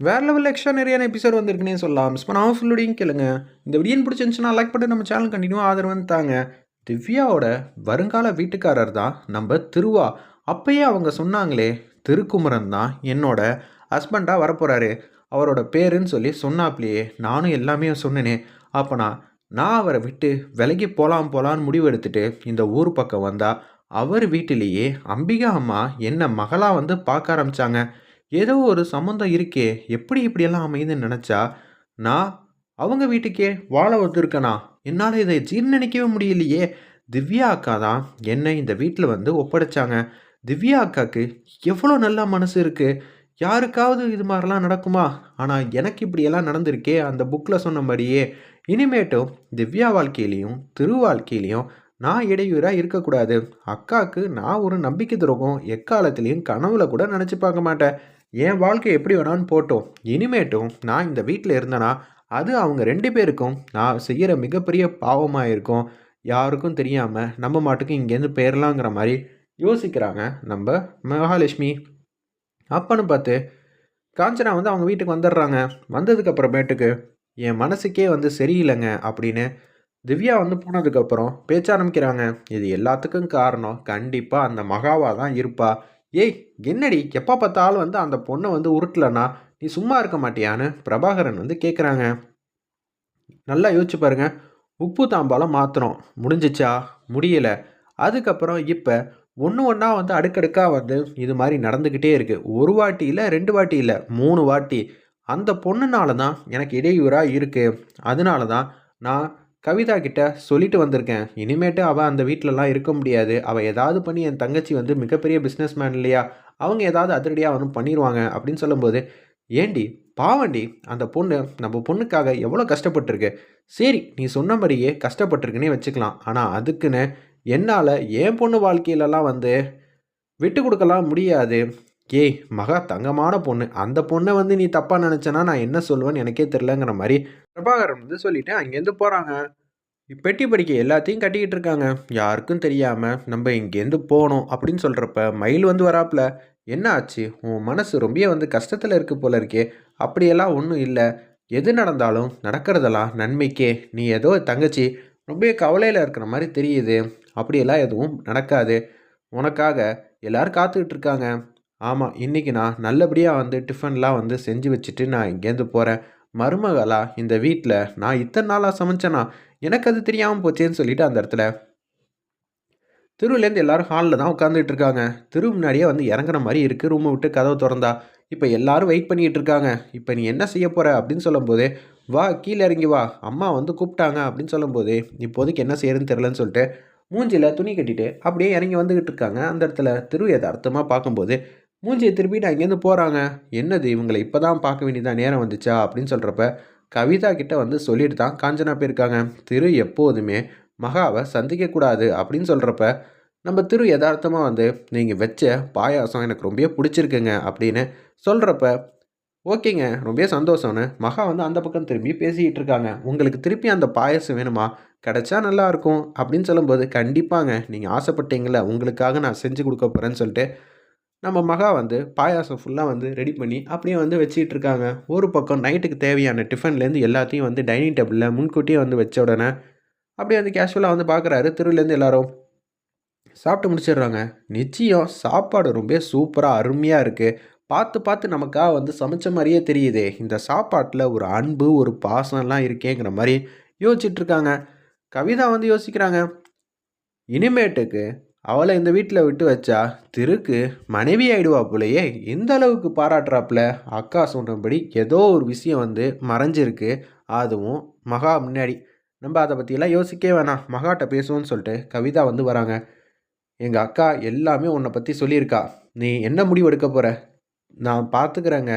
வேற level extra நிறையான episode வந்திருக்குன்னே சொல்லலாம். மிஸ் பண்ணாமல் ஃபுல்லோடையும் கேளுங்க. இந்த வீடியோ பிடிச்சிருந்துச்சுன்னா லைக் பண்ணி நம்ம சேனல் கண்டினியூ ஆதரவு தாங்க. திவ்யாவோட வருங்கால வீட்டுக்காரர் தான் நம்ம திருவா. அப்பயே அவங்க சொன்னாங்களே திருக்குமரன் தான் என்னோட ஹஸ்பண்டாக வரப்போகிறாரு அவரோட பேருன்னு சொல்லி சொன்னாப்லையே நானும் எல்லாமே சொன்னேனே. அப்போனா நான் அவரை விட்டு விலகி போகலாம் போகலான்னு முடிவு எடுத்துட்டு இந்த ஊர் பக்கம் வந்தால் அவர் வீட்டிலேயே அம்பிகா அம்மா என்னை மகளாக வந்து பார்க்க ஆரம்பித்தாங்க ஏதோ ஒரு சம்மந்தம் இருக்கே எப்படி இப்படியெல்லாம் அமையுதுன்னு நினச்சா நான் அவங்க வீட்டுக்கே வாழ வந்திருக்கேனா என்னால் இதை ஜீர்ணிக்கவே முடியலையே. திவ்யா அக்கா தான் என்னை இந்த வீட்டில் வந்து ஒப்படைச்சாங்க. திவ்யா அக்காவுக்கு எவ்வளோ நல்ல மனசு இருக்குது யாருக்காவது இது மாதிரிலாம் நடக்குமா? ஆனால் எனக்கு இப்படியெல்லாம் நடந்திருக்கே அந்த புக்கில் சொன்னபடியே இனிமேட்டும் திவ்யா வாழ்க்கையிலையும் திரு வாழ்க்கையிலையும் நான் இடையூறாக இருக்கக்கூடாது. அக்காவுக்கு நான் ஒரு நம்பிக்கை துரோகம் எக்காலத்துலேயும் கனவுல கூட நினச்சி பார்க்க மாட்டேன். என் வாழ்க்கை எப்படி வேணான்னு போட்டோம். இனிமேட்டும் நான் இந்த வீட்டில் இருந்தேன்னா அது அவங்க ரெண்டு பேருக்கும் நான் செய்கிற மிகப்பெரிய பாவமாக இருக்கும் யாருக்கும் தெரியாமல் நம்ம மாட்டுக்கு இங்கேருந்து போயிடலாங்கிற மாதிரி யோசிக்கிறாங்க நம்ம மகாலட்சுமி. அப்பன்னு பார்த்து காஞ்சனா வந்து அவங்க வீட்டுக்கு வந்துடுறாங்க. வந்ததுக்கப்புறமேட்டுக்கு என் மனசுக்கே வந்து சரியில்லைங்க அப்படின்னு திவ்யா வந்து போனதுக்கப்புறம் பேச்ச ஆரம்பிக்கிறாங்க. இது எல்லாத்துக்கும் காரணம் கண்டிப்பாக அந்த மகாவாக தான் இருப்பா. ஏய் என்னடி? எப்போ பார்த்தாலும் வந்து அந்த பொண்ணை வந்து உருட்டலன்னா நீ சும்மா இருக்க மாட்டியான்னு பிரபாகரன் வந்து கேட்குறாங்க நல்லா யோசிச்சு பாருங்க. உப்பு தாம்பாலம் மாத்திரம். முடிஞ்சிச்சா? முடியலை. அதுக்கப்புறம் இப்போ ஒன்று ஒன்றா வந்து அடுக்கடுக்காக வந்து இது மாதிரி நடந்துக்கிட்டே இருக்குது ஒரு வாட்டி இல்லை ரெண்டு வாட்டி இல்லை மூணு வாட்டி. அந்த பொண்ணுனால தான் எனக்கு இடையூறாக இருக்குது அதனால தான் நான் கவிதா கிட்ட சொல்லிட்டு வந்திருக்கேன். இனிமேட்டு அவள் அந்த வீட்டிலலாம் இருக்க முடியாது. அவள் ஏதாவது பண்ணி என் தங்கச்சி வந்து மிகப்பெரிய பிஸ்னஸ் மேன் இல்லையா? அவங்க ஏதாவது அதிரடியாக வந்து பண்ணிடுவாங்க அப்படின்னு சொல்லும்போது ஏண்டி பாவண்டி அந்த பொண்ணு நம்ம பொண்ணுக்காக எவ்வளோ கஷ்டப்பட்டிருக்கு. சரி நீ சொன்னபடியே கஷ்டப்பட்டிருக்குன்னே வச்சுக்கலாம். ஆனால் அதுக்குன்னு என்னால் என் பொண்ணு வாழ்க்கையிலலாம் வந்து விட்டு கொடுக்கலாம் முடியாது. ஏய் மகா தங்கமான பொண்ணு. அந்த பொண்ணை வந்து நீ தப்பாக நினச்சனா நான் என்ன சொல்லுவேன்னு எனக்கே தெரிலங்கிற மாதிரி பிரபாகரன் வந்து சொல்லிட்டு அங்கேருந்து போகிறாங்க பெட்டி படிக்க எல்லாத்தையும் கட்டிக்கிட்டு இருக்காங்க. யாருக்கும் தெரியாமல் நம்ம இங்கேருந்து போகணும் அப்படின்னு சொல்கிறப்ப மயில் வந்து வராப்புல என்ன ஆச்சு? உன் மனசு ரொம்ப வந்து கஷ்டத்தில் இருக்கு போல இருக்கே. அப்படியெல்லாம் ஒன்றும் இல்லை. எது நடந்தாலும் நடக்கிறதெல்லாம் நன்மைக்கே. நீ ஏதோ தங்கச்சி ரொம்ப கவலையில் இருக்கிற மாதிரி தெரியுது. அப்படியெல்லாம் எதுவும் நடக்காது. உனக்காக எல்லோரும் காத்துக்கிட்டு இருக்காங்க. ஆமாம் இன்றைக்கி நான் நல்லபடியாக வந்து டிஃபன்லாம் வந்து செஞ்சு வச்சுட்டு நான் இங்கேருந்து போகிறேன் மருமகளா இந்த வீட்டில் நான் இத்தனை நாளாக சமைச்சேனா? எனக்கு அது தெரியாமல் போச்சேன்னு சொல்லிட்டு அந்த இடத்துல திருவிலேருந்து எல்லாரும் ஹாலில் தான் உட்காந்துட்டு இருக்காங்க. திரு முன்னாடியே வந்து இறங்குற மாதிரி இருக்குது ரூமை விட்டு கதவை திறந்தா. இப்போ எல்லாரும் வெயிட் பண்ணிகிட்டு இருக்காங்க. இப்போ நீ என்ன செய்ய போகிற அப்படின்னு சொல்லும்போது வா கீழே இறங்கி வா. அம்மா வந்து கூப்பிட்டாங்க அப்படின்னு சொல்லும்போது இப்போதைக்கு என்ன செய்யறதுன்னு தெரிலன்னு சொல்லிட்டு மூஞ்சியில் துணி கட்டிட்டு அப்படியே இறங்கி வந்துக்கிட்டு இருக்காங்க. அந்த இடத்துல திரு யதார்த்தமாக பார்க்கும்போது மூஞ்சியை திருப்பிட்டு அங்கேருந்து போகிறாங்க என்னது இவங்களை இப்போ தான் பார்க்க வேண்டியதான் நேரம் வந்துச்சா? அப்படின்னு சொல்கிறப்ப கவிதா கிட்ட வந்து சொல்லிட்டு தான் காஞ்சனா போயிருக்காங்க. திரு எப்போதுமே மகாவை சந்திக்கக்கூடாது அப்படின்னு சொல்கிறப்ப நம்ம திரு யதார்த்தமாக வந்து நீங்கள் வச்ச பாயாசம் எனக்கு ரொம்ப பிடிச்சிருக்குங்க அப்படின்னு சொல்கிறப்ப ஓகேங்க ரொம்ப சந்தோஷம்னு மகா வந்து அந்த பக்கம் திரும்பி பேசிக்கிட்டு இருக்காங்க. உங்களுக்கு திருப்பி அந்த பாயசம் வேணுமா? கிடச்சா நல்லாயிருக்கும் அப்படின்னு சொல்லும்போது கண்டிப்பாங்க நீங்கள் ஆசைப்பட்டீங்களே உங்களுக்காக நான் செஞ்சு கொடுக்க போகிறேன்னு சொல்லிட்டு நம்ம மகா வந்து பாயாசம் ஃபுல்லாக வந்து ரெடி பண்ணி அப்படியே வந்து வச்சிட்டு இருக்காங்க. ஒரு பக்கம் நைட்டுக்கு தேவையான டிஃபன்லேருந்து எல்லாத்தையும் வந்து டைனிங் டேபிளில் முன்கூட்டியே வந்து வச்ச உடனே அப்படியே வந்து கேஷுவலாக வந்து பார்க்குறாரு திருவிலேருந்து எல்லாரும். சாப்பிட்டு முடிச்சிடுறாங்க. நிச்சயம் சாப்பாடு ரொம்ப சூப்பராக அருமையாக இருக்குது பார்த்து பார்த்து நமக்காக வந்து சமைச்ச மாதிரியே தெரியுதே. இந்த சாப்பாட்டில் ஒரு அன்பு ஒரு பாசம்லாம் இருக்கேங்கிற மாதிரி யோசிச்சுட்ருக்காங்க கவிதா வந்து யோசிக்கிறாங்க. இனிமேட்டுக்கு அவளை இந்த வீட்டில் விட்டு வச்சா திருக்கு மனைவி ஆயிடுவா போலையே. எந்த அளவுக்கு பாராட்டுறாப்புல. அக்கா சொன்னபடி ஏதோ ஒரு விஷயம் வந்து மறைஞ்சிருக்கு. அதுவும் மகா முன்னாடி. நம்ம அதை பற்றியெல்லாம் யோசிக்கவே வேணாம். மகாட்ட பேசுவோன்னு சொல்லிட்டு கவிதா வந்து வராங்க. எங்கள் அக்கா எல்லாமே உன்னை பற்றி சொல்லியிருக்கா. நீ என்ன முடிவு எடுக்க போகிற நான் பார்த்துக்கிறேங்க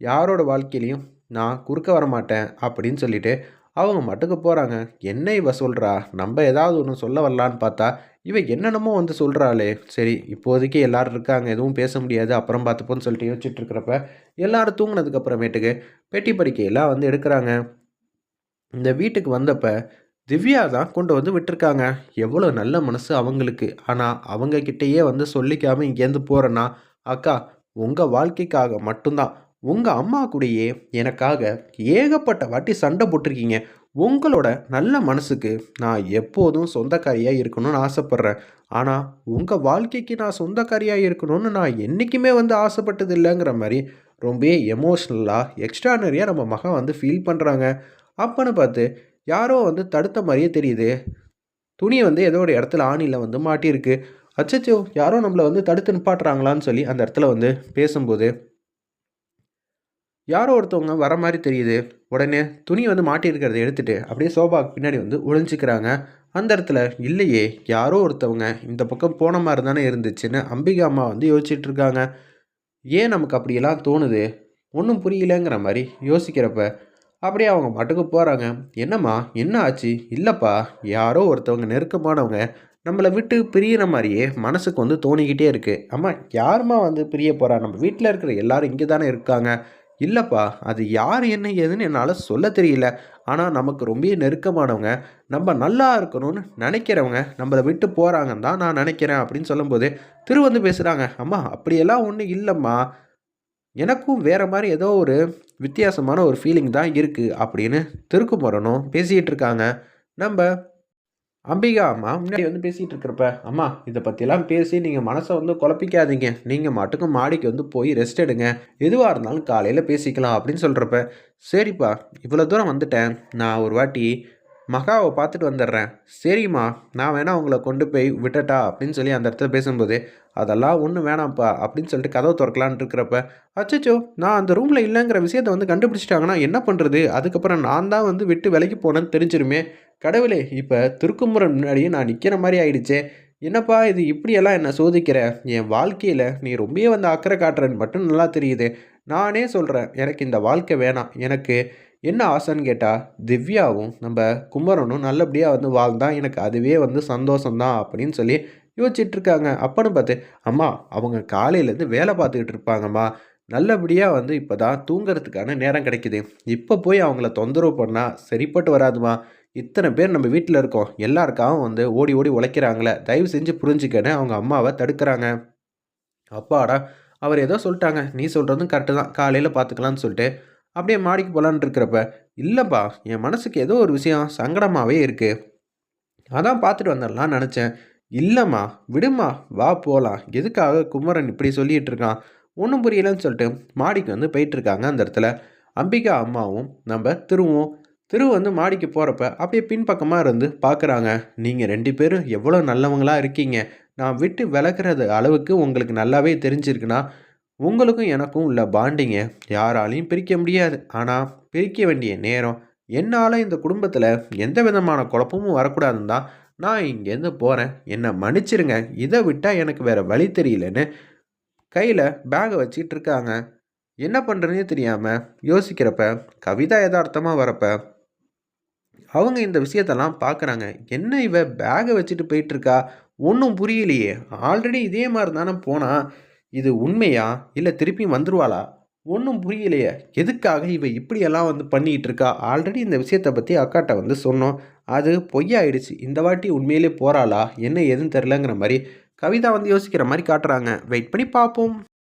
யாரோட வாழ்க்கையிலையும் நான் குறுக்க வர மாட்டேன் அப்படின்னு சொல்லிட்டு அவங்க மட்டுக்கு போகிறாங்க என்ன இவ சொல்கிறா நம்ம ஏதாவது ஒன்று சொல்ல வரலான்னு பார்த்தா இவன் என்னென்னமோ வந்து சொல்கிறாளே சரி இப்போதைக்கு எல்லோரும் இருக்காங்க எதுவும் பேச முடியாது அப்புறம் பார்த்துப்போன்னு சொல்லிட்டு யோசிச்சுட்டு இருக்கிறப்ப எல்லோரும் தூங்கினதுக்கு அப்புறமேட்டுக்கு பெட்டி படிக்கையெல்லாம் வந்து எடுக்கிறாங்க. இந்த வீட்டுக்கு வந்தப்போ திவ்யா தான் கொண்டு வந்து விட்டுருக்காங்க. எவ்வளோ நல்ல மனசு அவங்களுக்கு. ஆனால் அவங்க கிட்டேயே வந்து சொல்லிக்காமல் இங்கேருந்து போகிறேன்னா அக்கா உங்கள் வாழ்க்கைக்காக மட்டும்தான். உங்கள் அம்மா கூடயே எனக்காக ஏகப்பட்ட வாட்டி சண்டை போட்டிருக்கீங்க. உங்களோட நல்ல மனசுக்கு நான் எப்போதும் சொந்தக்காரியாக இருக்கணும்னு ஆசைப்பட்றேன். ஆனால் உங்கள் வாழ்க்கைக்கு நான் சொந்தக்காரியாக இருக்கணும்னு நான் என்றைக்குமே வந்து ஆசைப்பட்டது இல்லைங்கிற மாதிரி ரொம்ப எமோஷ்னலாக எக்ஸ்ட்ரானரியாக நம்ம மகன் வந்து ஃபீல் பண்ணுறாங்க அப்போன்னு பார்த்து யாரோ வந்து தடுத்த மாதிரியே தெரியுது. துணி வந்து ஏதோ ஒரு இடத்துல ஆணியில் வந்து மாட்டியிருக்கு. அச்சச்சோ யாரோ நம்மளை வந்து தடுத்து நிப்பாட்டுறாங்களான்னு சொல்லி அந்த இடத்துல வந்து பேசும்போது யாரோ ஒருத்தவங்க வர மாதிரி தெரியுது. உடனே துணி வந்து மாட்டியிருக்கிறத எடுத்துகிட்டு அப்படியே சோபாக்கு பின்னாடி வந்து ஒழிஞ்சிக்கிறாங்க அந்த இடத்துல இல்லையே யாரோ ஒருத்தவங்க இந்த பக்கம் போன மாதிரி தானே இருந்துச்சுன்னு அம்பிகா அம்மா வந்து யோசிச்சுட்டு இருக்காங்க. ஏன் நமக்கு அப்படியெல்லாம் தோணுது? ஒன்றும் புரியலங்கிற மாதிரி யோசிக்கிறப்ப அப்படியே அவங்க மட்டுக்கு போகிறாங்க என்னம்மா என்ன ஆச்சு? இல்லைப்பா யாரோ ஒருத்தவங்க நெருக்கமானவங்க நம்மளை விட்டு பிரியிற மாதிரியே மனசுக்கு வந்து தோணிக்கிட்டே இருக்குது அம்மா யாரும்மா வந்து பிரிய போகிறா நம்ம வீட்டில் இருக்கிற எல்லாரும் இங்கே தானே இருக்காங்க. இல்லைப்பா அது யார் என்ன ஏதுன்னு என்னால் சொல்ல தெரியல. ஆனால் நமக்கு ரொம்ப நெருக்கமானவங்க நம்ம நல்லா இருக்கணும்னு நினைக்கிறவங்க நம்மளை விட்டு போகிறாங்கன்னு தான் நான் நினைக்கிறேன் அப்படின்னு சொல்லும்போது திரு வந்து பேசுகிறாங்க அம்மா அப்படியெல்லாம் ஒன்றும் இல்லைம்மா. எனக்கும் வேறு மாதிரி ஏதோ ஒரு வித்தியாசமான ஒரு ஃபீலிங் தான் இருக்குது அப்படின்னு திருக்குமரனும் பேசிகிட்டு இருக்காங்க. நம்ம அம்பிகா அம்மா முன்னாடி வந்து பேசிகிட்டு இருக்கிறப்ப அம்மா இதை பற்றிலாம் பேசி நீங்கள் மனசை வந்து குழப்பிக்காதீங்க. நீங்கள் மாட்டுக்கும் மாடிக்கு வந்து போய் ரெஸ்ட் எடுங்க. எதுவாக இருந்தாலும் காலையில் பேசிக்கலாம் அப்படின்னு சொல்கிறப்ப சரிப்பா இவ்வளோ தூரம் வந்துட்டேன். நான் ஒரு வாட்டி மகாவை பார்த்துட்டு வந்துடுறேன். சரிம்மா நான் வேணா உங்களை கொண்டு போய் விட்டட்டா அப்படின்னு சொல்லி அந்த இடத்துல பேசும்போது அதெல்லாம் ஒன்றும் வேணாம்ப்பா அப்படின்னு சொல்லிட்டு கதவை திறக்கலான் இருக்கிறப்ப அச்சச்சோ நான் அந்த ரூமில் இல்லைங்கிற விஷயத்தை வந்து கண்டுபிடிச்சிட்டாங்கன்னா என்ன பண்ணுறது அதுக்கப்புறம் நான் தான் வந்து விட்டு விலைக்கு போனேன்னு தெரிஞ்சிருமே. கடவுளே இப்போ திருக்குமுறை முன்னாடியே நான் நிற்கிற மாதிரி ஆயிடுச்சே. என்னப்பா இது இப்படியெல்லாம் என்னை சோதிக்கிற? என் வாழ்க்கையில் நீ ரொம்பவே வந்து அக்கறை காட்டுறேன்னு மட்டும் நல்லா தெரியுது. நானே சொல்கிறேன் எனக்கு இந்த வாழ்க்கை வேணாம். எனக்கு என்ன ஆசைன்னு கேட்டால் திவ்யாவும் நம்ம குமரனும் நல்லபடியாக வந்து வாழ்ந்தா எனக்கு அதுவே வந்து சந்தோஷம்தான் அப்படின்னு சொல்லி யோசிச்சிட்ருக்காங்க. அப்பன்னு பார்த்து அம்மா அவங்க காலையிலேருந்து வேலை பார்த்துக்கிட்டு இருப்பாங்கம்மா. நல்லபடியாக வந்து இப்போ தான் தூங்குறதுக்கான நேரம் கிடைக்குது. இப்போ போய் அவங்கள தொந்தரவு பண்ணால் சரிப்பட்டு வராதுமா இத்தனை பேர் நம்ம வீட்டில் இருக்கோம். எல்லாருக்காகவும் வந்து ஓடி ஓடி உழைக்கிறாங்களே. தயவு செஞ்சு புரிஞ்சுக்கன்னு அவங்க அம்மாவை தடுக்கிறாங்க. அப்பாடா அவர் ஏதோ சொல்லிட்டாங்க. நீ சொல்கிறதும் கரெக்டு தான். காலையில் பார்த்துக்கலான்னு சொல்லிட்டு அப்படியே மாடிக்கு போகலான்னு இருக்கிறப்ப இல்லைப்பா என் மனசுக்கு ஏதோ ஒரு விஷயம் சங்கடமாகவே இருக்குது அதான் பார்த்துட்டு வந்துடலாம் நினச்சேன். இல்லைம்மா விடுமா வா போகலாம் எதுக்காக குமரன் இப்படி சொல்லிகிட்டு இருக்கான்? ஒன்றும் புரியலன்னு சொல்லிட்டு மாடிக்கு வந்து போயிட்டுருக்காங்க அந்த இடத்துல. அம்பிகா அம்மாவும் நம்ம திருவும் திரு வந்து மாடிக்கு போகிறப்ப அப்படியே பின்பக்கமாக இருந்து பார்க்குறாங்க நீங்கள் ரெண்டு பேரும் எவ்வளோ நல்லவங்களாக இருக்கீங்க. நான் விட்டு விளக்குறது அளவுக்கு உங்களுக்கு நல்லாவே தெரிஞ்சிருக்குன்னா உங்களுக்கும் எனக்கும் உள்ள பாண்டிங்க. யாராலையும் பிரிக்க முடியாது. ஆனால் பிரிக்க வேண்டிய நேரம். என்னால் இந்த குடும்பத்தில் எந்த விதமான குழப்பமும் வரக்கூடாதுன்னு தான் நான் இங்கேருந்து போகிறேன் என்னை மன்னிச்சிருங்க. இதை விட்டால் எனக்கு வேறு வழி தெரியலன்னு கையில் பேகை வச்சுக்கிட்டு இருக்காங்க. என்ன பண்ணுறதுனே தெரியாமல் யோசிக்கிறப்ப கவிதா யதார்த்தமாக வரப்போ அவங்க இந்த விஷயத்தெல்லாம் பார்க்குறாங்க என்ன இவ பேகை வச்சுட்டு போயிட்டுருக்கா? ஒன்றும் புரியலையே. ஆல்ரெடி இதே மாதிரி தானே போனால் இது உண்மையா? இல்லை திருப்பி வந்துருவாளா? ஒன்றும் புரியலையே. எதுக்காக இவ இப்படியெல்லாம் வந்து பண்ணிகிட்டு இருக்கா ஆல்ரெடி இந்த விஷயத்தை பற்றி அக்காட்ட வந்து சொன்னோம். அது பொய்யாயிடுச்சு. இந்த வாட்டி உண்மையிலே போகிறாளா என்ன எதுன்னு தெரிலங்கிற மாதிரி கவிதா வந்து யோசிக்கிற மாதிரி காட்டுறாங்க. வெயிட் பண்ணி பார்ப்போம்